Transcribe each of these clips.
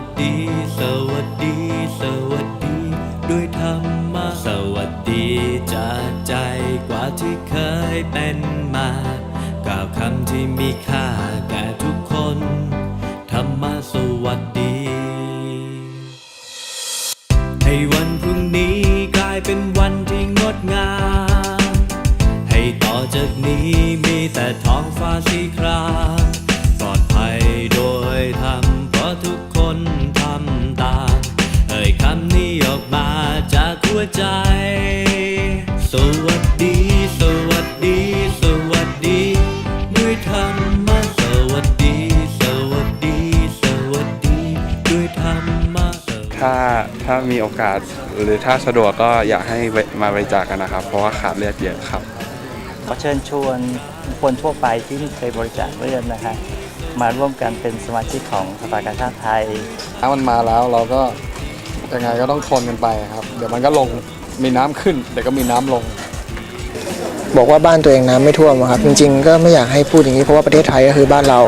วัสดี สวัสดี สวัสดี ด้วยธรรมะสวัสดีจากใจกว่าที่เคยเป็นมากล่าวคำที่มีค่าแก่ทุกคน ธรรมะสวัสดี ให้วันพรุ่งนี้กลายเป็นวันที่งดงาม ให้ต่อจากนี้มีแต่ท้องฟ้าสีคราม วใจ สวัสดี สวัสดี สวัสดี ด้วยธรรมะสวัสดี สวัสดี สวัสดี ด้วยธรรมะสวัสดี ถ้าถ้ามีโอกาสหรือถ้าสะดวกก็อยากให้เวมาบริจาคกันนะครับ เพราะว่าขาดเลือดเยอะครับ ขอเชิญชวนคนทั่วไปที่ไม่เคยบริจาคเลือดนะคะมาร่วมกันเป็นสมาชิกของสภากาชาติไทยน้ำมันมาแล้วเราก็ ยังไงก็ต้องทนกันไปครับ เดี๋ยวมันก็ลงมีน้ำขึ้น เดี๋ยวก็มีน้ำลง บอกว่าบ้านตัวเองน้ำไม่ท่วมอะครับ จริงๆ ก็ไม่อยากให้พูดอย่างนี้เพราะว่าประเทศไทยก็คือบ้านเรา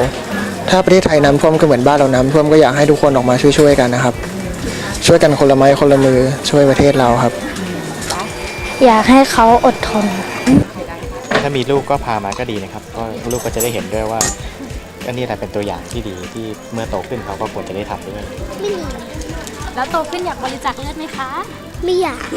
ถ้าประเทศไทยน้ำท่วมก็เหมือนบ้านเราน้ำท่วมก็อยากให้ทุกคนออกมาช่วยๆกันนะครับ ช่วยกันคนละไม้คนละมือช่วยประเทศเราครับ อยากให้เขาอดทน ถ้ามีลูกก็พามาก็ดีนะครับ ก็ลูกก็จะได้เห็นด้วยว่า อันนี้แหละเป็นตัวอย่างที่ดีที่เมื่อโตขึ้นเขาก็ควรจะได้ทำด้วย แล้วโตขึ้นอยากบริจาคเลือดไหมคะ ไม่อยาก